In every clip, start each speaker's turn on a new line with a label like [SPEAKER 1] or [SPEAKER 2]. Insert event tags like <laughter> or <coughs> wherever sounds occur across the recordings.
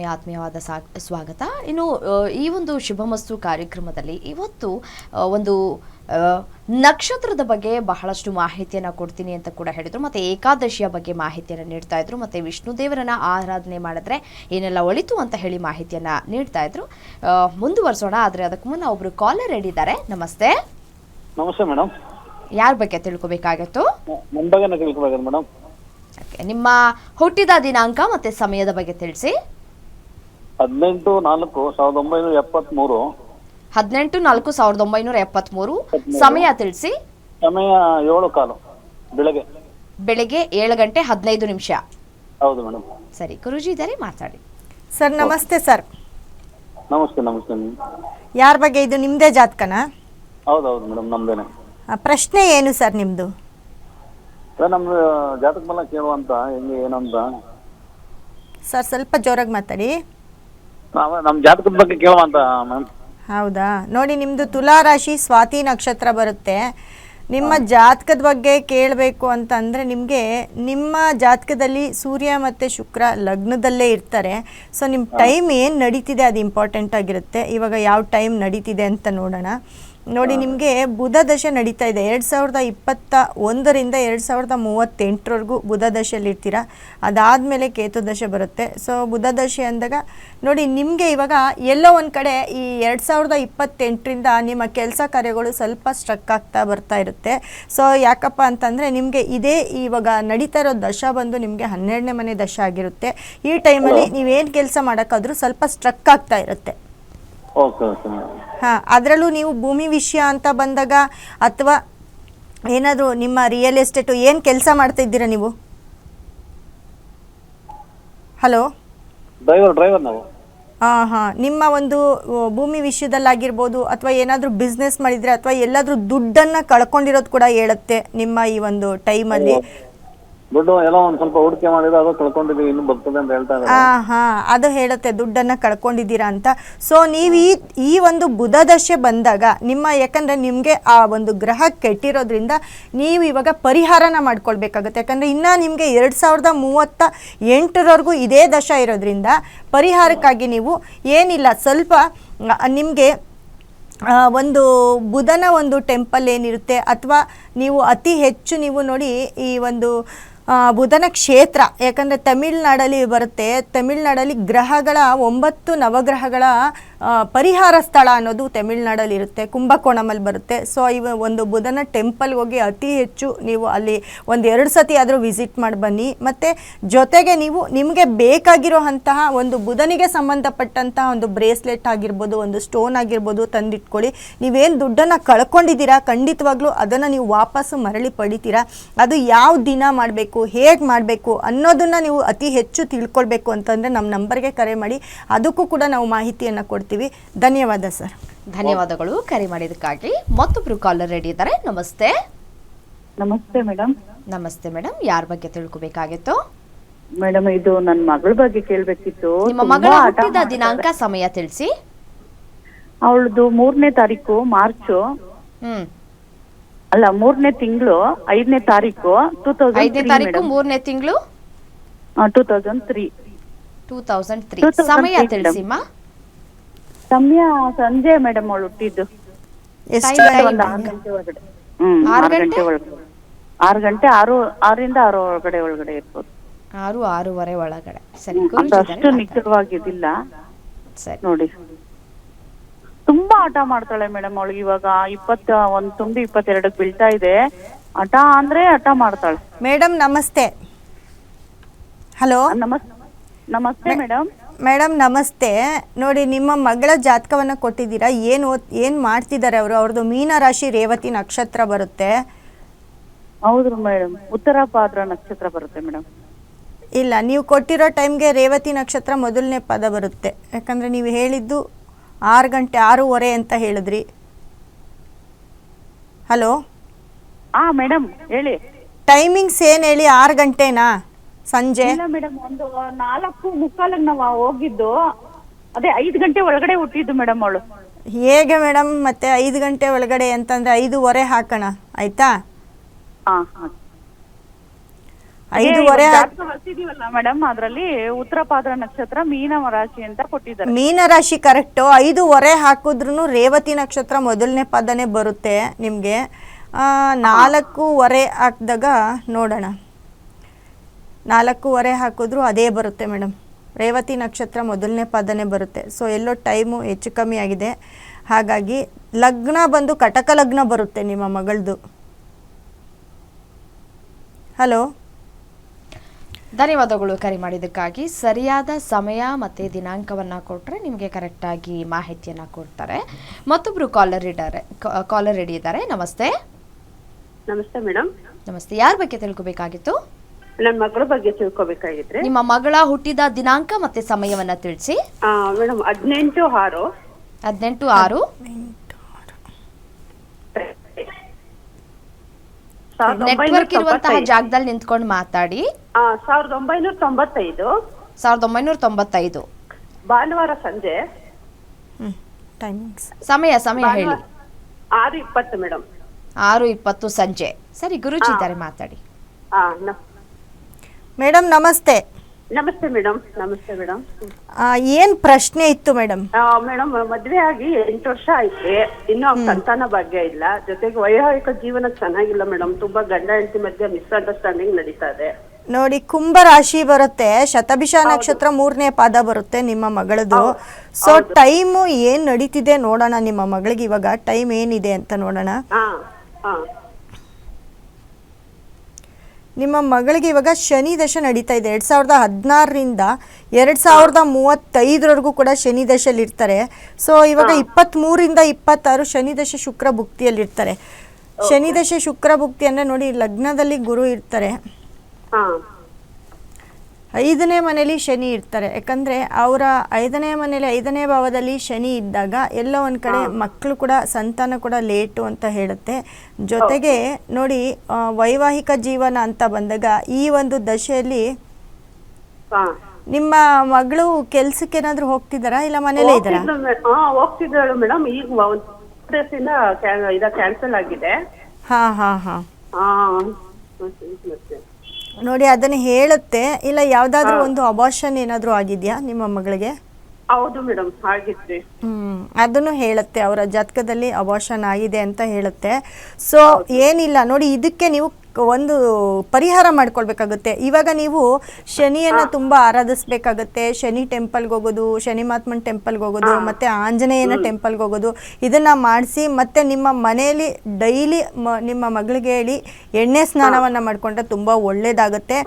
[SPEAKER 1] ಮತ್ತೊಮ್ಮೆ ಆತ್ಮೀಯವಾದ ಸಾ- ಸ್ವಾಗತ. ಇನ್ನು ಈ ಒಂದು ಶುಭಮಸ್ತು ಕಾರ್ಯಕ್ರಮದಲ್ಲಿ ಇವತ್ತು ಒಂದು ನಕ್ಷತ್ರದ ಬಗ್ಗೆ ಬಹಳಷ್ಟು ಮಾಹಿತಿಯನ್ನು ಕೊಡ್ತೀನಿ ಅಂತ ಕೂಡ ಹೇಳಿದ್ರು. ಮತ್ತೆ ಏಕಾದಶಿಯ ಬಗ್ಗೆ ಮಾಹಿತಿಯನ್ನು ನೀಡ್ತಾ ಇದ್ರು. ಮತ್ತೆ ವಿಷ್ಣು ದೇವರನ್ನ ಆರಾಧನೆ ಮಾಡಿದ್ರೆ ಏನೆಲ್ಲ ಒಳಿತು ಅಂತ ಹೇಳಿ ಮಾಹಿತಿಯನ್ನ ನೀಡ್ತಾ ಇದ್ರು. ಮುಂದುವರೆಸೋಣ ಆದರೆ ಅದಕ್ಕೂ ಮುನ್ನ ಒಬ್ರು ಕಾಲರ್ ಹೇಳಿದ್ದಾರೆ. ನಮಸ್ತೆ.
[SPEAKER 2] ನಮಸ್ತೆ ಮೇಡಮ್
[SPEAKER 1] ಯಾರ ಬಗ್ಗೆ ತಿಳ್ಕೊಬೇಕಾಗಿತ್ತು?
[SPEAKER 2] ನನ್ನ ಮೇಡಮ್
[SPEAKER 1] ನಿಮ್ಮ ಹುಟ್ಟಿದ ದಿನಾಂಕ ಮತ್ತೆ ಸಮಯದ ಬಗ್ಗೆ ತಿಳಿಸಿ.
[SPEAKER 2] ಹದಿನೆಂಟು ನಾಲ್ಕು ಸಾವಿರದ ಒಂಬೈನೂರ ಎಪ್ಪತ್ತ್ಮೂರು
[SPEAKER 1] ಹದಿನೆಂಟು ನಾಲ್ಕು ಸಾವಿರದ ಒಂಬೈನೂರ ಎಪ್ಪತ್ಮೂರು. ಸಮಯ ತಿಳಿಸಿ.
[SPEAKER 2] ಸಮಯ ಏಳು ಕಾಲು. ಬೆಳಗ್ಗೆ.
[SPEAKER 1] ಬೆಳಿಗ್ಗೆ ಏಳು ಗಂಟೆ ಹದಿನೈದು ನಿಮಿಷ.
[SPEAKER 2] ಹೌದು ಮೇಡಮ್.
[SPEAKER 1] ಸರಿ ಗುರುಜಿ ಇದ್ದಾರೆ ಮಾತಾಡಿ.
[SPEAKER 3] ಸರ್ ನಮಸ್ತೆ ಸರ್.
[SPEAKER 2] ನಮಸ್ತೆ ನಮಸ್ತೆ
[SPEAKER 3] ಯಾರ ಬಗ್ಗೆ ಇದು ನಿಮ್ಮದೇ ಜಾತಕನಾ?
[SPEAKER 2] ಹೌದು ಹೌದು ಮೇಡಮ್ ನಮ್ದೇನೆ.
[SPEAKER 3] ಆ, ಪ್ರಶ್ನೆ ಏನು ಸರ್ ನಿಮ್ಮದು
[SPEAKER 2] ಸರ್ ನಮ್ದು ಜಾತಕ ಬಲ ಕೇಳುವಂತ ಹೆಂಗೆ ಏನಂತ
[SPEAKER 3] ಸರ್ ಸ್ವಲ್ಪ ಜೋರಾಗಿ ಮಾತಾಡಿ.
[SPEAKER 2] ನಾವ್ ಜಾತಕದ ಬಗ್ಗೆ ಮ್ಯಾಮ್
[SPEAKER 3] ಹೌದಾ? ನೋಡಿ ನಿಮ್ಮದು ತುಲಾ ರಾಶಿ ಸ್ವಾತಿ ನಕ್ಷತ್ರ ಬರುತ್ತೆ. ನಿಮ್ಮ ಜಾತಕದ ಬಗ್ಗೆ ಕೇಳಬೇಕು ಅಂತ ಅಂದರೆ ನಿಮಗೆ ನಿಮ್ಮ ಜಾತಕದಲ್ಲಿ ಸೂರ್ಯ ಮತ್ತು ಶುಕ್ರ ಲಗ್ನದಲ್ಲೇ ಇರ್ತಾರೆ. ಸೊ ನಿಮ್ಮ ಟೈಮ್ ಏನು ನಡೀತಿದೆ ಅದು ಇಂಪಾರ್ಟೆಂಟ್ ಆಗಿರುತ್ತೆ. ಇವಾಗ ಯಾವ ಟೈಮ್ ನಡೀತಿದೆ ಅಂತ ನೋಡೋಣ. ನೋಡಿ ನಿಮಗೆ ಬುಧ ದಶೆ ನಡೀತಾ ಇದೆ. ಎರಡು ಸಾವಿರದ ಇಪ್ಪತ್ತ ಒಂದರಿಂದ ಎರಡು ಸಾವಿರದ ಮೂವತ್ತೆಂಟರವರೆಗೂ ಬುಧ ದಶೆಯಲ್ಲಿ ಇರ್ತೀರಾ? ಅದಾದಮೇಲೆ ಕೇತು ದಶೆ ಬರುತ್ತೆ. ಸೊ ಬುಧ ದಶೆ ಅಂದಾಗ ನೋಡಿ ನಿಮಗೆ ಇವಾಗ ಎಲ್ಲೋ ಒಂದು ಕಡೆ ಈ ಎರಡು ಸಾವಿರದ ಇಪ್ಪತ್ತೆಂಟರಿಂದ ನಿಮ್ಮ ಕೆಲಸ ಕಾರ್ಯಗಳು ಸ್ವಲ್ಪ ಸ್ಟ್ರಕ್ ಆಗ್ತಾ ಬರ್ತಾ ಇರುತ್ತೆ. ಸೊ ಯಾಕಪ್ಪ ಅಂತಂದರೆ ನಿಮಗೆ ಇದೇ ಇವಾಗ ನಡೀತಾ ಇರೋ ದಶ ಬಂದು ನಿಮಗೆ ಹನ್ನೆರಡನೇ ಮನೆ ದಶ ಆಗಿರುತ್ತೆ. ಈ ಟೈಮಲ್ಲಿ ನೀವೇನು ಕೆಲಸ ಮಾಡೋಕ್ಕಾದ್ರೂ ಸ್ವಲ್ಪ ಸ್ಟ್ರಕ್ ಆಗ್ತಾ ಇರುತ್ತೆ.
[SPEAKER 2] ಓಕೆ ಓಕೆ ಮೇಡಮ್
[SPEAKER 3] ಹಾಂ ಅದರಲ್ಲೂ ನೀವು ಭೂಮಿ ವಿಷಯ ಅಂತ ಬಂದಾಗ ಅಥವಾ ಏನಾದರೂ ನಿಮ್ಮ ರಿಯಲ್ ಎಸ್ಟೇಟು ಏನು ಕೆಲಸ ಮಾಡ್ತಾ ಇದ್ದೀರಾ ನೀವು? ಹಲೋ
[SPEAKER 2] ಡ್ರೈವರ್ ಡ್ರೈವರ್ ನಾವು.
[SPEAKER 3] ಹಾಂ ಹಾಂ. ನಿಮ್ಮ ಒಂದು ಆ, ಭೂಮಿ ವಿಷಯದಲ್ಲಾಗಿರ್ಬೋದು ಅಥವಾ ಏನಾದರೂ ಬಿಸ್ನೆಸ್ ಮಾಡಿದ್ರೆ ಅಥವಾ ಎಲ್ಲಾದರೂ ದುಡ್ಡನ್ನು ಕಳ್ಕೊಂಡಿರೋದು ಕೂಡ ಹೇಳುತ್ತೆ ನಿಮ್ಮ ಈ ಒಂದು ಟೈಮಲ್ಲಿ
[SPEAKER 2] ದುಡ್ಡು ಎಲ್ಲ ಒಂದ್ ಸ್ವಲ್ಪ ಹೂಡಿಕೆ ಮಾಡಿದ್ರೆ ಅದು ಇನ್ನು ಬರ್ತದೆ ಅಂತ ಹೇಳ್ತಾ ಇದ್ದಾರೆ.
[SPEAKER 3] ಆ, ಹಾ, ಅದು ಹೇಳುತ್ತೆ, ದುಡ್ಡನ್ನು ಕಳ್ಕೊಂಡಿದ್ದೀರಾ ಅಂತ. ಸೊ ನೀವು ಈ ಈ ಒಂದು ಬುಧ ದಶೆ ಬಂದಾಗ ನಿಮ್ಮ, ಯಾಕಂದರೆ ನಿಮಗೆ ಆ ಒಂದು ಗ್ರಹ ಕೆಟ್ಟಿರೋದ್ರಿಂದ ನೀವು ಇವಾಗ ಪರಿಹಾರನ ಮಾಡ್ಕೊಳ್ಬೇಕಾಗುತ್ತೆ. ಯಾಕಂದರೆ ಇನ್ನ ನಿಮಗೆ ಎರಡು ಸಾವಿರದ ಮೂವತ್ತ ಎಂಟರವರೆಗೂ ಇದೇ ದಶ ಇರೋದ್ರಿಂದ ಪರಿಹಾರಕ್ಕಾಗಿ ನೀವು ಏನಿಲ್ಲ, ಸ್ವಲ್ಪ ನಿಮಗೆ ಒಂದು ಬುಧನ ಒಂದು ಟೆಂಪಲ್ ಏನಿರುತ್ತೆ, ಅಥವಾ ನೀವು ಅತಿ ಹೆಚ್ಚು ನೀವು ನೋಡಿ ಈ ಒಂದು ಬುಧನ ಕ್ಷೇತ್ರ ಯಾಕಂದರೆ ತಮಿಳ್ನಾಡಲ್ಲಿ ಬರುತ್ತೆ. ತಮಿಳ್ನಾಡಲ್ಲಿ ಗ್ರಹಗಳ ಒಂಬತ್ತು ನವಗ್ರಹಗಳ ಪರಿಹಾರ ಸ್ಥಳ ಅನ್ನೋದು ತಮಿಳ್ನಾಡಲ್ಲಿ ಇರುತ್ತೆ, ಕುಂಭಕೋಣಮಲ್ಲಿ ಬರುತ್ತೆ. ಸೊ ಇವ ಒಂದು ಬುಧನ ಟೆಂಪಲ್ಗೆ ಹೋಗಿ ಅತಿ ಹೆಚ್ಚು ನೀವು ಅಲ್ಲಿ ಒಂದು ಎರಡು ಸತಿ ಆದರೂ ವಿಸಿಟ್ ಮಾಡಿ ಬನ್ನಿ. ಮತ್ತು ಜೊತೆಗೆ ನೀವು ನಿಮಗೆ ಬೇಕಾಗಿರೋ ಅಂತಹ ಒಂದು ಬುಧನಿಗೆ ಸಂಬಂಧಪಟ್ಟಂತಹ ಒಂದು ಬ್ರೇಸ್ಲೆಟ್ ಆಗಿರ್ಬೋದು, ಒಂದು ಸ್ಟೋನ್ ಆಗಿರ್ಬೋದು ತಂದಿಟ್ಕೊಳ್ಳಿ. ನೀವೇನು ದುಡ್ಡನ್ನು ಕಳ್ಕೊಂಡಿದ್ದೀರಾ, ಖಂಡಿತವಾಗ್ಲೂ ಅದನ್ನು ನೀವು ವಾಪಸ್ಸು ಮರಳಿ ಪಡಿತೀರಾ. ಅದು ಯಾವ ದಿನ ಮಾಡಬೇಕು, ಹೇಗೆ ಮಾಡಬೇಕು ಅನ್ನೋದನ್ನು ನೀವು ಅತಿ ಹೆಚ್ಚು ತಿಳ್ಕೊಳ್ಬೇಕು ಅಂತಂದರೆ ನಮ್ಮ ನಂಬರ್ಗೆ ಕರೆ ಮಾಡಿ. ಅದಕ್ಕೂ ಕೂಡ ನಾವು ಮಾಹಿತಿಯನ್ನು ಕೊಡ್ತೀವಿ. ಧನ್ಯವಾದ ಸರ್.
[SPEAKER 1] ಧನ್ಯವಾದಗಳು. ಕರೆ ಮಾಡಿದಕ್ಕಾಗಿ ಮತ್ತೊಬ್ರು ಕಾಲರ್ ರೆಡಿ ಇದ್ದಾರೆ. ನಮಸ್ತೆ.
[SPEAKER 4] ನಮಸ್ತೆ ಮೇಡಮ್.
[SPEAKER 1] ನಮಸ್ತೆ ಮೇಡಮ್. ಯಾರ ಬಗ್ಗೆ ತಿಳ್ಕೊಬೇಕಾಗಿತ್ತು?
[SPEAKER 4] ಮೇಡಮ್ ಇದು ನನ್ನ ಮಗಳ ಬಗ್ಗೆ ಕೇಳ್ಬೇಕಿತ್ತು.
[SPEAKER 1] ನಿಮ್ಮ ಮಗಳ ಹುಟ್ಟಿದ ದಿನಾಂಕ ಸಮಯ ತಿಳಿಸಿ.
[SPEAKER 4] ಅವಳದು ಮೂರನೇ ತಾರೀಕು ಮಾರ್ಚ್.
[SPEAKER 1] ಹ್ಮ್.
[SPEAKER 4] ಅಲ್ಲ ಮೂರನೇ ತಿಂಗಳು ಐದನೇ ತಾರೀಕು ಟೂ
[SPEAKER 1] ಐದನೇ
[SPEAKER 4] ತೌಸಂಡ್
[SPEAKER 1] ತಾರೀಕು ಮೂರನೇ ತಿಂಗಳು?
[SPEAKER 4] Two thousand three
[SPEAKER 1] two thousand three
[SPEAKER 4] 2003
[SPEAKER 1] ಸಮಯ. ತಿಳಿಸಿಮ್ಮ
[SPEAKER 4] ಸಮಯ ಸಂಜೆ ಮೇಡಮ್ ಅವಳು ಹುಟ್ಟಿದ್ದು.
[SPEAKER 3] ಎಷ್ಟು.
[SPEAKER 4] ಒಂದು ಆರು ಗಂಟೆ ಒಳಗಡೆ. ಹ್ಮ್
[SPEAKER 1] ಆರು ಗಂಟೆ?
[SPEAKER 4] ಒಳಗಡೆ. ಆರು ಗಂಟೆ ಆರು ಆರರಿಂದ ಆರು ಒಳಗಡೆ ಒಳಗಡೆ ಇರ್ಬೋದು.
[SPEAKER 1] ಆರು ಆರೂವರೆ ಒಳಗಡೆ. ಸರಿ
[SPEAKER 4] ಅಷ್ಟು ನಿಖರವಾಗಿದಿಲ್ಲ
[SPEAKER 1] ಸರಿ.
[SPEAKER 4] ನೋಡಿ. ತುಂಬಾ ಆಟ ಮಾಡ್ತಾಳೆ ಮೇಡಮ್ ಅವಳಿಗೆ ಇವಾಗ ಇಪ್ಪತ್ತ ಒಂದ್ ತುಂಬಿ ಇಪ್ಪತ್ತೆರಡಕ್ಕೆ ಬೀಳ್ತಾ ಇದೆ. ಆಟ ಅಂದ್ರೆ ಆಟ ಮಾಡ್ತಾಳೆ.
[SPEAKER 3] ಮೇಡಮ್ ನಮಸ್ತೆ. ಹಲೋ
[SPEAKER 4] ನಮಸ್ತೆ ನಮಸ್ತೆ ಮೇಡಮ್
[SPEAKER 3] ಮೇಡಮ್ ನಮಸ್ತೆ. ನೋಡಿ ನಿಮ್ಮ ಮಗಳ ಜಾತಕವನ್ನು ಕೊಟ್ಟಿದ್ದೀರಾ? ಏನು ಏನು ಮಾಡ್ತಿದ್ದಾರೆ ಅವರು? ಅವ್ರದ್ದು ಮೀನ ರಾಶಿ ರೇವತಿ ನಕ್ಷತ್ರ ಬರುತ್ತೆ.
[SPEAKER 4] ಹೌದು ಮೇಡಮ್. ಉತ್ತರ ಪಾದ್ರ ನಕ್ಷತ್ರ ಬರುತ್ತೆ ಮೇಡಮ್.
[SPEAKER 3] ಇಲ್ಲ ನೀವು ಕೊಟ್ಟಿರೋ ಟೈಮ್ಗೆ ರೇವತಿ ನಕ್ಷತ್ರ ಮೊದಲನೇ ಪದ ಬರುತ್ತೆ. ಯಾಕಂದರೆ ನೀವು ಹೇಳಿದ್ದು ಆರು ಗಂಟೆ ಆರೂವರೆ ಅಂತ ಹೇಳಿದ್ರಿ. ಹಲೋ?
[SPEAKER 4] ಹಾ ಮೇಡಮ್ ಹೇಳಿ.
[SPEAKER 3] ಟೈಮಿಂಗ್ಸ್ ಏನು ಹೇಳಿ? ಆರು ಗಂಟೆನಾ? ಸಂಜೆ.
[SPEAKER 4] ಇಲ್ಲ ಮೇಡಮ್ ಒಂದು ನಾಲ್ಕು ಮುಕ್ಕಾಲಕ್ಕೆ ನಾವು ಹೋಗಿದ್ದು. ಅದೇ ಐದು ಗಂಟೆ ಒಳಗಡೆ ಹುಟ್ಟಿದ್ದು ಮೇಡಮ್ ಅವಳು.
[SPEAKER 3] ಹೇಗೆ ಮೇಡಮ್ ಮತ್ತೆ ಐದು ಗಂಟೆ ಒಳಗಡೆ ಅಂತಂದ್ರೆ ಐದೂವರೆ ಹಾಕೋಣ ಆಯ್ತಾ? ಐದೂವರೆ
[SPEAKER 4] ಬರ್ತಿದೀವಲ್ಲ ಮೇಡಮ್ ಅದರಲ್ಲಿ ಉತ್ತರ ಪಾದ್ರ ನಕ್ಷತ್ರ ಮೀನ ರಾಶಿ ಅಂತ ಕೊಟ್ಟಿದ್ದಾರೆ.
[SPEAKER 3] ಮೀನರಾಶಿ ಕರೆಕ್ಟು. ಐದೂವರೆ ಹಾಕಿದ್ರು ರೇವತಿ ನಕ್ಷತ್ರ ಮೊದಲನೇ ಪದನೇ ಬರುತ್ತೆ ನಿಮಗೆ. ನಾಲ್ಕೂವರೆ ಹಾಕಿದಾಗ ನೋಡೋಣ. ನಾಲ್ಕೂವರೆ ಹಾಕಿದ್ರು ಅದೇ ಬರುತ್ತೆ ಮೇಡಮ್. ರೇವತಿ ನಕ್ಷತ್ರ ಮೊದಲನೇ ಪದನೇ ಬರುತ್ತೆ. ಸೊ ಎಲ್ಲೋ ಟೈಮು ಹೆಚ್ಚು ಕಮ್ಮಿ ಆಗಿದೆ. ಹಾಗಾಗಿ ಲಗ್ನ ಬಂದು ಕಟಕ ಲಗ್ನ ಬರುತ್ತೆ ನಿಮ್ಮ ಮಗಳದು. ಹಲೋ
[SPEAKER 1] ಧನ್ಯವಾದಗಳು ಕರೆ ಮಾಡಿದ್ದಕ್ಕಾಗಿ. ಸರಿಯಾದ ಸಮಯ ಮತ್ತು ದಿನಾಂಕವನ್ನು ಕೊಟ್ಟರೆ ನಿಮಗೆ ಕರೆಕ್ಟಾಗಿ ಮಾಹಿತಿಯನ್ನು ಕೊಡ್ತಾರೆ. ಮತ್ತೊಬ್ಬರು ಕಾಲರ್ ಇದ್ದಾರೆ. ಕಾಲರ್ ರೆಡಿ ಇದ್ದಾರೆ. ನಮಸ್ತೆ.
[SPEAKER 5] ನಮಸ್ತೆ ಮೇಡಮ್.
[SPEAKER 1] ನಮಸ್ತೆ. ಯಾರ ಬಗ್ಗೆ ತಿಳ್ಕೊಬೇಕಾಗಿತ್ತು?
[SPEAKER 5] ನನ್ನ ಮಗಳ ಬಗ್ಗೆ ತಿಳ್ಕೊಬೇಕಾಗಿದ್ರೆ.
[SPEAKER 1] ನಿಮ್ಮ ಮಗಳ ಹುಟ್ಟಿದ ದಿನಾಂಕ ಮತ್ತೆ ಸಮಯವನ್ನ ತಿಳಿಸಿ.
[SPEAKER 5] ಮೇಡಮ್ ಹದಿನೆಂಟು ಆರು.
[SPEAKER 1] ಹದಿನೆಂಟು ಆರು.
[SPEAKER 5] ಸಾವಿರದ ಒಂಬೈನೂರ
[SPEAKER 1] ನೆಟ್ವರ್ಕ್ ಇರುವಂತಹ
[SPEAKER 5] ತೊಂಬತ್ತೈದು.
[SPEAKER 1] ಜಾಗದಲ್ಲಿ ನಿಂತ್ಕೊಂಡು ಮಾತಾಡಿ.
[SPEAKER 5] ಆ, ಸಾವಿರದ ಒಂಬೈನೂರ ತೊಂಬತ್ತೈದು.
[SPEAKER 1] ಸಾವಿರದ ಒಂಬೈನೂರ ತೊಂಬತ್ತೈದು.
[SPEAKER 5] ಭಾನುವಾರ ಸಂಜೆ.
[SPEAKER 1] ಸಮಯ ಸಮಯ ಹೇಳಿ.
[SPEAKER 5] ಆರು ಇಪ್ಪತ್ತು ಮೇಡಮ್
[SPEAKER 1] ಆರು ಇಪ್ಪತ್ತು ಸಂಜೆ. ಸರಿ ಗುರುಜಿ ಇದ್ದಾರೆ ಮಾತಾಡಿ.
[SPEAKER 5] ಆ, ನ-
[SPEAKER 3] ಮೇಡಮ್ ನಮಸ್ತೆ.
[SPEAKER 5] ನಮಸ್ತೆ ಮೇಡಮ್ ನಮಸ್ತೆ ಮೇಡಮ್.
[SPEAKER 3] ಏನ್ ಪ್ರಶ್ನೆ ಇತ್ತು ಮೇಡಮ್?
[SPEAKER 5] ಮೇಡಮ್ ಮದ್ವೆ ಆಗಿ ಎಂಟು ವರ್ಷ ಆಯ್ತು ಇನ್ನೂ ಅವ್ರ ಸಂತಾನ ಭಾಗ್ಯ ಇಲ್ಲ. ಜೊತೆಗೆ ವೈವಾಹಿಕ ಜೀವನ ಚೆನ್ನಾಗಿಲ್ಲ ಮೇಡಮ್. ತುಂಬಾ ಗಂಡ ಹೆಂಡತಿ ಮಧ್ಯೆ ಮಿಸ್ಅಂಡರ್ಸ್ಟ್ಯಾಂಡಿಂಗ್ ನಡೀತಾ ಇದೆ.
[SPEAKER 3] ನೋಡಿ ಕುಂಭ ರಾಶಿ ಬರುತ್ತೆ. ಶತಭಿಷ ನಕ್ಷತ್ರ ಮೂರನೇ ಪಾದ ಬರುತ್ತೆ ನಿಮ್ಮ ಮಗಳದು. ಸೊ ಟೈಮ್ ಏನ್ ನಡೀತಿದೆ ನೋಡೋಣ ನಿಮ್ಮ ಮಗಳಿಗೆ ಇವಾಗ. ಟೈಮ್ ಏನಿದೆ ಅಂತ ನೋಡೋಣ.
[SPEAKER 5] ಹಾ ಹಾ.
[SPEAKER 3] ನಿಮ್ಮ ಮಗಳಿಗೆ ಇವಾಗ ಶನಿ ದಶೆ ನಡೀತಾ ಇದೆ. ಎರಡು ಸಾವಿರದ ಹದಿನಾರರಿಂದ ಎರಡು ಸಾವಿರದ ಮೂವತ್ತೈದರವರೆಗೂ ಕೂಡ ಶನಿ ದಶೆಯಲ್ಲಿ ಇರ್ತಾರೆ. ಸೊ ಇವಾಗ ಇಪ್ಪತ್ತ್ಮೂರಿಂದ ಇಪ್ಪತ್ತಾರು ಶನಿ ದಶೆ ಶುಕ್ರ ಭುಕ್ತಿಯಲ್ಲಿರ್ತಾರೆ ಶನಿ ದಶೆ ಶುಕ್ರ ಭುಕ್ತಿ ಅಂದರೆ ನೋಡಿ ಲಗ್ನದಲ್ಲಿ ಗುರು ಇರ್ತಾರೆ. ಐದನೇ ಮನೇಲಿ ಶನಿ ಇರ್ತಾರೆ. ಯಾಕಂದ್ರೆ ಅವರ ಐದನೇ ಮನೇಲಿ ಐದನೇ ಭಾವದಲ್ಲಿ ಶನಿ ಇದ್ದಾಗ ಎಲ್ಲ ಒಂದ್ ಕಡೆ ಮಕ್ಕಳು ಕೂಡ ಸಂತಾನ ಕೂಡ ಲೇಟು ಅಂತ ಹೇಳುತ್ತೆ. ಜೊತೆಗೆ ನೋಡಿ ವೈವಾಹಿಕ ಜೀವನ ಅಂತ ಬಂದಾಗ ಈ ಒಂದು ದಶೆಯಲ್ಲಿ
[SPEAKER 5] ಹಾ.
[SPEAKER 3] ನಿಮ್ಮ ಮಗಳು ಕೆಲ್ಸಕ್ಕೆ ಏನಾದ್ರು ಹೋಗ್ತಿದ್ದಾರಾ ಇಲ್ಲ ಮನೇಲೇ ಇದ್ದಾರಾ?
[SPEAKER 5] ಹೋಗ್ತಿದ್ದಾಳು ಮೇಡಮ್. ಈಗ ಕ್ಯಾನ್ಸಲ್ ಆಗಿದೆ.
[SPEAKER 3] ಹಾ ಹಾ. ಹಾ. ನೋಡಿ ಅದನ್ನ ಹೇಳುತ್ತೆ. ಇಲ್ಲ ಯಾವ್ದಾದ್ರು ಒಂದು ಅಬಾಷನ್ ಏನಾದ್ರು ಆಗಿದ್ಯಾ ನಿಮ್ಮ ಮಗಳಿಗೆ?
[SPEAKER 5] ಹೌದು ಮೇಡಮ್ ಆಗಿದೆ
[SPEAKER 3] ಹ್ಮ್ ಅದನ್ನು ಹೇಳುತ್ತೆ. ಅವರ ಜಾತಕದಲ್ಲಿ ಅಬಾಷನ್ ಆಗಿದೆ ಅಂತ ಹೇಳುತ್ತೆ. ಸೊ ಏನಿಲ್ಲ. ನೋಡಿ ಇದಕ್ಕೆ ನೀವು ಒಂದು ಪರಿಹಾರ ಮಾಡ್ಕೊಳ್ಬೇಕಾಗುತ್ತೆ. ಇವಾಗ ನೀವು ಶನಿಯನ್ನ ತುಂಬಾ ಆರಾಧಿಸ್ಬೇಕಾಗುತ್ತೆ. ಶನಿ ಟೆಂಪಲ್ಗೆ ಹೋಗೋದು ಶನಿ ಮಹಾತ್ಮನ್ ಟೆಂಪಲ್ಗೆ ಹೋಗೋದು ಮತ್ತೆ ಆಂಜನೇಯನ ಟೆಂಪಲ್ಗೆ ಹೋಗೋದು ಇದನ್ನ ಮಾಡಿಸಿ ಮತ್ತೆ ನಿಮ್ಮ ಮನೆಯಲ್ಲಿ ಡೈಲಿ ನಿಮ್ಮ ಮಗಳಿಗೆ ಹೇಳಿ ಎಣ್ಣೆ ಸ್ನಾನವನ್ನ ಮಾಡ್ಕೊಂಡ್ರೆ ತುಂಬಾ ಒಳ್ಳೇದಾಗುತ್ತೆ.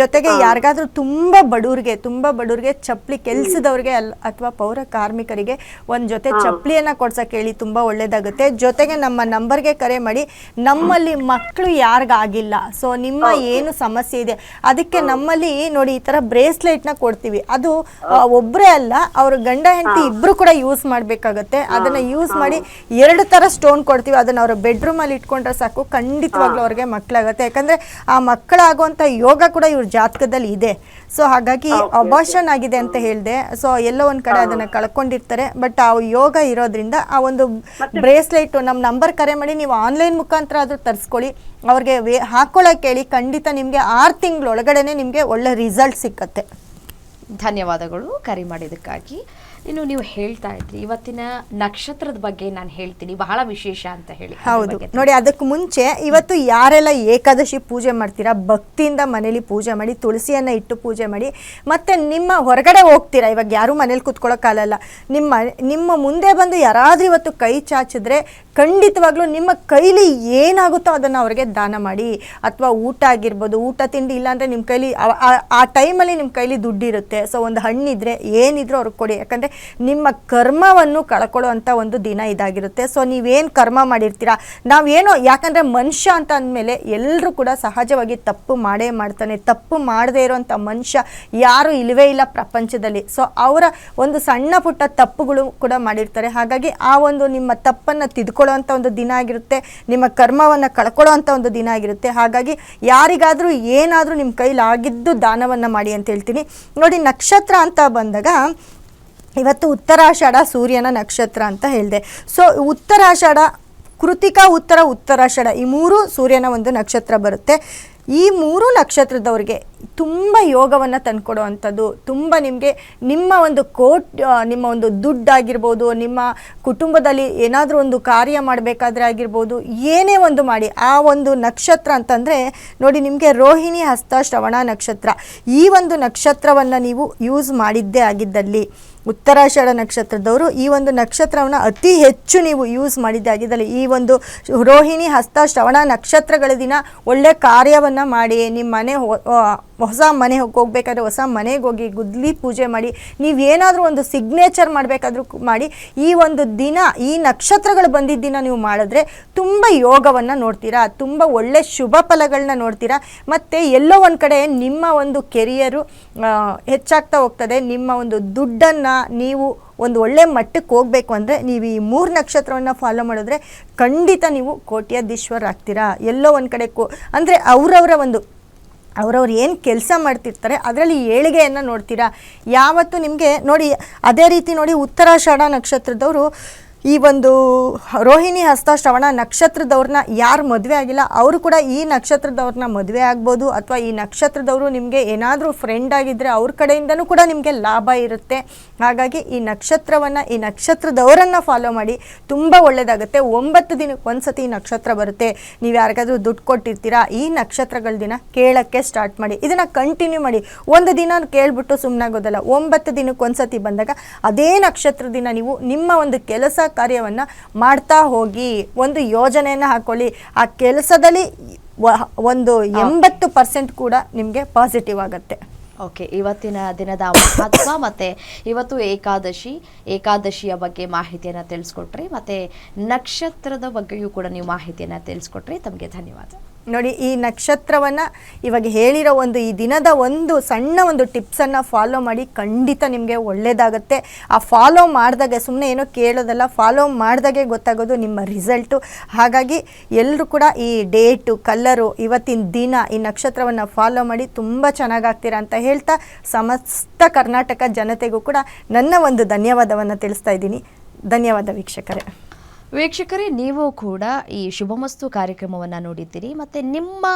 [SPEAKER 3] ಜೊತೆಗೆ ಯಾರಿಗಾದ್ರೂ ತುಂಬಾ ಬಡವ್ರಿಗೆ ತುಂಬಾ ಬಡವ್ರಿಗೆ ಚಪ್ಪಲಿ ಕೆಲ್ಸದವ್ರಿಗೆ ಅಲ್ ಅಥವಾ ಪೌರ ಕಾರ್ಮಿಕರಿಗೆ ಒಂದ್ ಜೊತೆ ಚಪ್ಪಲಿಯನ್ನ ಕೊಡ್ಸಕ್ ಹೇಳಿ ತುಂಬಾ ಒಳ್ಳೇದಾಗುತ್ತೆ. ಜೊತೆಗೆ ನಮ್ಮ ನಂಬರ್ಗೆ ಕರೆ ಮಾಡಿ ನಮ್ಮಲ್ಲಿ ಮಕ್ಕಳು ಯಾರಿಗಾಗಿಲ್ಲ ಸೊ ನಿಮ್ಮ ಏನು ಸಮಸ್ಯೆ ಇದೆ? ಅದಕ್ಕೆ ನಮ್ಮಲ್ಲಿ ನೋಡಿ ಈ ತರ ಬ್ರೇಸ್ಲೆಟ್ನ ಕೊಡ್ತೀವಿ. ಅದು ಒಬ್ಬರೇ ಒಬ್ರೇ ಅಲ್ಲ ಅವ್ರ ಗಂಡ ಹೆಂಡತಿ ಇಬ್ರು ಕೂಡ ಯೂಸ್ ಮಾಡ್ಬೇಕಾಗತ್ತೆ. ಅದನ್ನ ಯೂಸ್ ಮಾಡಿ ಎರಡು ತರ ಸ್ಟೋನ್ ಕೊಡ್ತೀವಿ. ಅದನ್ನ ಅವ್ರ ಬೆಡ್ರೂಮ್ ಅಲ್ಲಿ ಇಟ್ಕೊಂಡ್ರೆ ಸಾಕು. ಖಂಡಿತವಾಗ್ಲೂ ಅವ್ರಿಗೆ ಮಕ್ಕಳಾಗತ್ತೆ ಯಾಕಂದ್ರೆ ಆ ಮಕ್ಕಳಾಗುವಂತ ಯೋಗ ಕೂಡ ಇವ್ರ ಜಾತಕದಲ್ಲಿ ಇದೆ. ಸೊ ಹಾಗಾಗಿ ಅಬಾಷನ್ ಆಗಿದೆ ಅಂತ ಹೇಳಿದೆ. ಸೊ ಎಲ್ಲೋ ಒಂದ್ ಕಡೆ ಅದನ್ನ ಕಳ್ಕೊಂಡಿರ್ತಾರೆ. ಬಟ್ ಆ ಯೋಗ ಇರೋದ್ರಿಂದ ಆ ಒಂದು ಬ್ರೇಸ್ಲೆಟ್ ನಮ್ಮ ನಂಬರ್ ಕರೆ ಮಾಡಿ ನೀವು ಆನ್ಲೈನ್ ಮುಖಾಂತರ ಆದ್ರೂ ತರಿಸ್ಕೊಳ್ಳಿ. ಅವ್ರಿಗೆ ವೇ ಹಾಕೊಳ್ಳೋಕೆ ಹೇಳಿ ಖಂಡಿತ ನಿಮಗೆ ಆರು ತಿಂಗಳೊಳಗಡೆ ನಿಮಗೆ ಒಳ್ಳೆ ರಿಸಲ್ಟ್ ಸಿಕ್ಕತ್ತೆ.
[SPEAKER 1] ಧನ್ಯವಾದಗಳು ಕರೆ ಮಾಡಿದ್ದಕ್ಕಾಗಿ. ಇನ್ನು ನೀವು ಹೇಳ್ತಾ ಇದ್ರಿ ಇವತ್ತಿನ ನಕ್ಷತ್ರದ ಬಗ್ಗೆ ನಾನು ಹೇಳ್ತೀನಿ ಬಹಳ ವಿಶೇಷ ಅಂತ ಹೇಳಿ
[SPEAKER 3] ಹೌದು. ನೋಡಿ ಅದಕ್ಕೆ ಮುಂಚೆ ಇವತ್ತು ಯಾರೆಲ್ಲ ಏಕಾದಶಿ ಪೂಜೆ ಮಾಡ್ತೀರಾ ಭಕ್ತಿಯಿಂದ ಮನೇಲಿ ಪೂಜೆ ಮಾಡಿ ತುಳಸಿಯನ್ನ ಇಟ್ಟು ಪೂಜೆ ಮಾಡಿ ಮತ್ತೆ ನಿಮ್ಮ ಹೊರಗಡೆ ಹೋಗ್ತೀರಾ? ಇವಾಗ ಯಾರು ಮನೇಲಿ ಕುತ್ಕೊಳ್ಳೋಕ್ಕಾಗಲ್ಲ ನಿಮ್ಮ ನಿಮ್ಮ ಮುಂದೆ ಬಂದು ಯಾರಾದ್ರೂ ಇವತ್ತು ಕೈ ಚಾಚಿದ್ರೆ ಖಂಡಿತವಾಗ್ಲೂ ನಿಮ್ಮ ಕೈಲಿ ಏನಾಗುತ್ತೋ ಅದನ್ನು ಅವ್ರಿಗೆ ದಾನ ಮಾಡಿ. ಅಥವಾ ಊಟ ಆಗಿರ್ಬೋದು ಊಟ ತಿಂಡಿ ಇಲ್ಲ ಅಂದ್ರೆ ನಿಮ್ಮ ಕೈಲಿ ಆ ಟೈಮಲ್ಲಿ ನಿಮ್ಮ ಕೈಲಿ ದುಡ್ಡಿರುತ್ತೆ. ಸೊ ಒಂದು ಹಣ್ಣಿದ್ರೆ ಏನಿದ್ರು ಅವ್ರಿಗೆ ಕೊಡಿ. ಯಾಕಂದ್ರೆ ನಿಮ್ಮ ಕರ್ಮವನ್ನು ಕಳ್ಕೊಳ್ಳುವಂಥ ಒಂದು ದಿನ ಇದಾಗಿರುತ್ತೆ. ಸೊ ನೀವೇನು ಕರ್ಮ ಮಾಡಿರ್ತೀರಾ? ನಾವೇನೋ, ಯಾಕಂದ್ರೆ ಮನುಷ್ಯ ಅಂತ ಅಂದಮೇಲೆ ಎಲ್ಲರೂ ಕೂಡ ಸಹಜವಾಗಿ ತಪ್ಪು ಮಾಡೇ ಮಾಡ್ತಾನೆ. ತಪ್ಪು ಮಾಡದೇ ಇರೋವಂಥ ಮನುಷ್ಯ ಯಾರು ಇಲ್ಲವೇ ಇಲ್ಲ ಪ್ರಪಂಚದಲ್ಲಿ. ಸೊ ಅವರ ಒಂದು ಸಣ್ಣ ಪುಟ್ಟ ತಪ್ಪುಗಳು ಕೂಡ ಮಾಡಿರ್ತಾರೆ. ಹಾಗಾಗಿ ಆ ಒಂದು ನಿಮ್ಮ ತಪ್ಪನ್ನು ತಿದ್ಕೊಳ್ಳೋವಂಥ ಒಂದು ದಿನ ಆಗಿರುತ್ತೆ. ನಿಮ್ಮ ಕರ್ಮವನ್ನು ಕಳ್ಕೊಳ್ಳೋವಂಥ ಒಂದು ದಿನ ಆಗಿರುತ್ತೆ. ಹಾಗಾಗಿ ಯಾರಿಗಾದರೂ ಏನಾದರೂ ನಿಮ್ಮ ಕೈಲಾಗಿದ್ದು ದಾನವನ್ನು ಮಾಡಿ ಅಂತ ಹೇಳ್ತೀನಿ. ನೋಡಿ, ನಕ್ಷತ್ರ ಅಂತ ಬಂದಾಗ ಇವತ್ತು ಉತ್ತರಾಷಾಢ ಸೂರ್ಯನ ನಕ್ಷತ್ರ ಅಂತ ಹೇಳಿದೆ. ಸೊ ಉತ್ತರಾಷಾಢ, ಕೃತಿಕಾ ಉತ್ತರ, ಉತ್ತರಾಷಾಢ ಈ ಮೂರು ಸೂರ್ಯನ ಒಂದು ನಕ್ಷತ್ರ ಬರುತ್ತೆ. ಈ ಮೂರು ನಕ್ಷತ್ರದವ್ರಿಗೆ ತುಂಬ ಯೋಗವನ್ನು ತಂದುಕೊಡುವಂಥದ್ದು, ತುಂಬ ನಿಮಗೆ ನಿಮ್ಮ ಒಂದು ಕೋಟ್ ನಿಮ್ಮ ಒಂದು ದುಡ್ಡಾಗಿರ್ಬೋದು, ನಿಮ್ಮ ಕುಟುಂಬದಲ್ಲಿ ಏನಾದರೂ ಒಂದು ಕಾರ್ಯ ಮಾಡಬೇಕಾದ್ರೆ ಆಗಿರ್ಬೋದು, ಏನೇ ಒಂದು ಮಾಡಿ, ಆ ಒಂದು ನಕ್ಷತ್ರ ಅಂತಂದರೆ ನೋಡಿ ನಿಮಗೆ ರೋಹಿಣಿ, ಹಸ್ತ, ಶ್ರವಣ ನಕ್ಷತ್ರ. ಈ ಒಂದು ನಕ್ಷತ್ರವನ್ನು ನೀವು ಯೂಸ್ ಮಾಡಿದ್ದೇ ಆಗಿದ್ದಲ್ಲಿ. ಉತ್ತರಾಷಾಢ ನಕ್ಷತ್ರದವರು, ಈ ಒಂದು ನಕ್ಷತ್ರವನ್ನು ಅತಿ ಹೆಚ್ಚು ನೀವು ಯೂಸ್ ಮಾಡಿದ್ದೇ ಆಗಿದ್ದಲ್ಲಿ, ಈ ಒಂದು ರೋಹಿಣಿ, ಹಸ್ತ, ಶ್ರವಣ ನಕ್ಷತ್ರಗಳ ದಿನ ಒಳ್ಳೆ ಕಾರ್ಯವನ್ನು ಮಾಡಿ ನಿಮ್ಮ ಮನೆ ಹೊಸ ಮನೆ ಹೋಗ್ಬೇಕಾದ್ರೆ ಹೊಸ ಮನೆಗೆ ಹೋಗಿ ಗುದ್ಲಿ ಪೂಜೆ ಮಾಡಿ ನೀವೇನಾದರೂ ಒಂದು ಸಿಗ್ನೇಚರ್ ಮಾಡಬೇಕಾದ್ರೂ ಮಾಡಿ, ಈ ಒಂದು ದಿನ, ಈ ನಕ್ಷತ್ರಗಳು ಬಂದಿದ್ದ ದಿನ ನೀವು ಮಾಡಿದ್ರೆ ತುಂಬ ಯೋಗವನ್ನು ನೋಡ್ತೀರಾ, ತುಂಬ ಒಳ್ಳೆ ಶುಭ ಫಲಗಳನ್ನ ನೋಡ್ತೀರಾ, ಮತ್ತು ಎಲ್ಲೋ ಒಂದು ಕಡೆ ನಿಮ್ಮ ಒಂದು ಕೆರಿಯರು ಹೆಚ್ಚಾಗ್ತಾ ಹೋಗ್ತದೆ, ನಿಮ್ಮ ಒಂದು ದುಡ್ಡನ್ನು ನೀವು ಒಂದು ಒಳ್ಳೆ ಮಟ್ಟಕ್ಕೆ ಹೋಗಬೇಕು ಅಂದರೆ ನೀವು ಈ ಮೂರು ನಕ್ಷತ್ರವನ್ನು ಫಾಲೋ ಮಾಡಿದ್ರೆ ಖಂಡಿತ ನೀವು ಕೋಟ್ಯಾಧೀಶ್ವರ ಆಗ್ತೀರಾ. ಎಲ್ಲೋ ಒಂದು ಕಡೆ ಕೋ ಅಂದರೆ ಅವರವರ ಒಂದು ಅವ್ರವ್ರು ಏನು ಕೆಲಸ ಮಾಡ್ತಿರ್ತಾರೆ, ಅದರಲ್ಲಿ ಏಳಿಗೆಯನ್ನು ನೋಡ್ತೀರಾ? ಯಾವತ್ತು ನಿಮಗೆ ನೋಡಿ, ಅದೇ ರೀತಿ ನೋಡಿ ಉತ್ತರಾಷಾಢ ನಕ್ಷತ್ರದವರು ಈ ಒಂದು ರೋಹಿಣಿ ಹಸ್ತ ಶ್ರವಣ ನಕ್ಷತ್ರದವ್ರನ್ನ ಯಾರು ಮದುವೆ ಆಗಿಲ್ಲ, ಅವರು ಕೂಡ ಈ ನಕ್ಷತ್ರದವ್ರನ್ನ ಮದುವೆ ಆಗ್ಬೋದು ಅಥವಾ ಈ ನಕ್ಷತ್ರದವರು ನಿಮಗೆ ಏನಾದರೂ ಫ್ರೆಂಡ್ ಆಗಿದ್ದರೆ ಅವ್ರ ಕಡೆಯಿಂದನೂ ಕೂಡ ನಿಮಗೆ ಲಾಭ ಇರುತ್ತೆ. ಹಾಗಾಗಿ ಈ ನಕ್ಷತ್ರವನ್ನು, ಈ ನಕ್ಷತ್ರದವರನ್ನು ಫಾಲೋ ಮಾಡಿ ತುಂಬ ಒಳ್ಳೆಯದಾಗುತ್ತೆ ಒಂಬತ್ತು ದಿನಕ್ಕೆ ಒಂದ್ಸತಿ ಈ ನಕ್ಷತ್ರ ಬರುತ್ತೆ. ನೀವು ಯಾರಿಗಾದ್ರೂ ದುಡ್ಡು ಕೊಟ್ಟಿರ್ತೀರಾ, ಈ ನಕ್ಷತ್ರಗಳ ದಿನ ಕೇಳೋಕ್ಕೆ ಸ್ಟಾರ್ಟ್ ಮಾಡಿ. ಇದನ್ನು ಕಂಟಿನ್ಯೂ ಮಾಡಿ. ಒಂದು ದಿನ ಕೇಳಿಬಿಟ್ಟು ಸುಮ್ಮನಾಗೋದಲ್ಲ ಒಂಬತ್ತು ದಿನಕ್ಕೆ ಒಂದ್ಸತಿ ಬಂದಾಗ ಅದೇ ನಕ್ಷತ್ರ ದಿನ ನೀವು ನಿಮ್ಮ ಒಂದು ಕೆಲಸ ಕಾರ್ಯವನ್ನು ಮಾಡ್ತಾ ಹೋಗಿ ಒಂದು ಯೋಜನೆಯನ್ನು ಹಾಕೊಳ್ಳಿ. ಆ ಕೆಲಸದಲ್ಲಿ ಒಂದು ಎಂಬತ್ತು ಪರ್ಸೆಂಟ್ ಕೂಡ ನಿಮಗೆ ಪಾಸಿಟಿವ್ ಆಗುತ್ತೆ.
[SPEAKER 1] ಓಕೆ ಇವತ್ತಿನ ದಿನದ ಮಹತ್ವ <coughs> ಮತ್ತೆ ಇವತ್ತು ಏಕಾದಶಿ ಏಕಾದಶಿಯ ಬಗ್ಗೆ ಮಾಹಿತಿಯನ್ನು ತಿಳಿಸ್ಕೊಟ್ರಿ ಮತ್ತೆ ನಕ್ಷತ್ರದ ಬಗ್ಗೆಯೂ ಕೂಡ ನೀವು ಮಾಹಿತಿಯನ್ನು ತಿಳಿಸ್ಕೊಟ್ರಿ ತಮಗೆ ಧನ್ಯವಾದ.
[SPEAKER 3] ನೋಡಿ, ಈ ನಕ್ಷತ್ರವನ್ನು ಇವಾಗ ಹೇಳಿರೋ ಒಂದು ಈ ದಿನದ ಒಂದು ಸಣ್ಣ ಒಂದು ಟಿಪ್ಸನ್ನು ಫಾಲೋ ಮಾಡಿ ಖಂಡಿತ ನಿಮಗೆ ಒಳ್ಳೆಯದಾಗುತ್ತೆ ಆ ಫಾಲೋ ಮಾಡಿದಾಗೆ ಸುಮ್ಮನೆ ಏನೋ ಕೇಳೋದಲ್ಲ ಫಾಲೋ ಮಾಡಿದಾಗೆ ಗೊತ್ತಾಗೋದು ನಿಮ್ಮ ರಿಸಲ್ಟು ಹಾಗಾಗಿ ಎಲ್ಲರೂ ಕೂಡ ಈ ಡೇಟು ಕಲ್ಲರು ಇವತ್ತಿನ ದಿನ ಈ ನಕ್ಷತ್ರವನ್ನು ಫಾಲೋ ಮಾಡಿ ತುಂಬ ಚೆನ್ನಾಗಾಗ್ತೀರಾ ಅಂತ ಹೇಳ್ತಾ ಸಮಸ್ತ ಕರ್ನಾಟಕ ಜನತೆಗೂ ಕೂಡ ನನ್ನ ಒಂದು ಧನ್ಯವಾದವನ್ನು ತಿಳಿಸ್ತಾ ಇದ್ದೀನಿ. ಧನ್ಯವಾದ ವೀಕ್ಷಕರೇ.
[SPEAKER 1] ವೀಕ್ಷಕರೇ, ನೀವು ಕೂಡ ಈ ಶುಭಮಸ್ತು ಕಾರ್ಯಕ್ರಮವನ್ನು ನೋಡಿದ್ದೀರಿ. ಮತ್ತು ನಿಮ್ಮ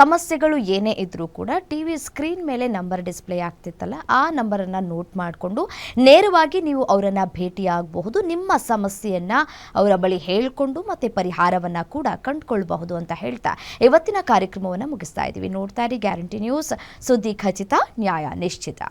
[SPEAKER 1] ಸಮಸ್ಯೆಗಳು ಏನೇ ಇದ್ದರೂ ಕೂಡ ಟಿ ವಿ ಸ್ಕ್ರೀನ್ ಮೇಲೆ ನಂಬರ್ ಡಿಸ್ಪ್ಲೇ ಆಗ್ತಿತ್ತಲ್ಲ, ಆ ನಂಬರನ್ನು ನೋಟ್ ಮಾಡಿಕೊಂಡು ನೇರವಾಗಿ ನೀವು ಅವರನ್ನು ಭೇಟಿಯಾಗಬಹುದು. ನಿಮ್ಮ ಸಮಸ್ಯೆಯನ್ನು ಅವರ ಬಳಿ ಹೇಳಿಕೊಂಡು ಮತ್ತು ಪರಿಹಾರವನ್ನು ಕೂಡ ಕಂಡುಕೊಳ್ಬಹುದು ಅಂತ ಹೇಳ್ತಾ ಇವತ್ತಿನ ಕಾರ್ಯಕ್ರಮವನ್ನು ಮುಗಿಸ್ತಾ ಇದ್ದೀವಿ. ನೋಡ್ತಾ ಇರಿ ಗ್ಯಾರಂಟಿ ನ್ಯೂಸ್. ಸುದ್ದಿ ಖಚಿತ, ನ್ಯಾಯ ನಿಶ್ಚಿತ.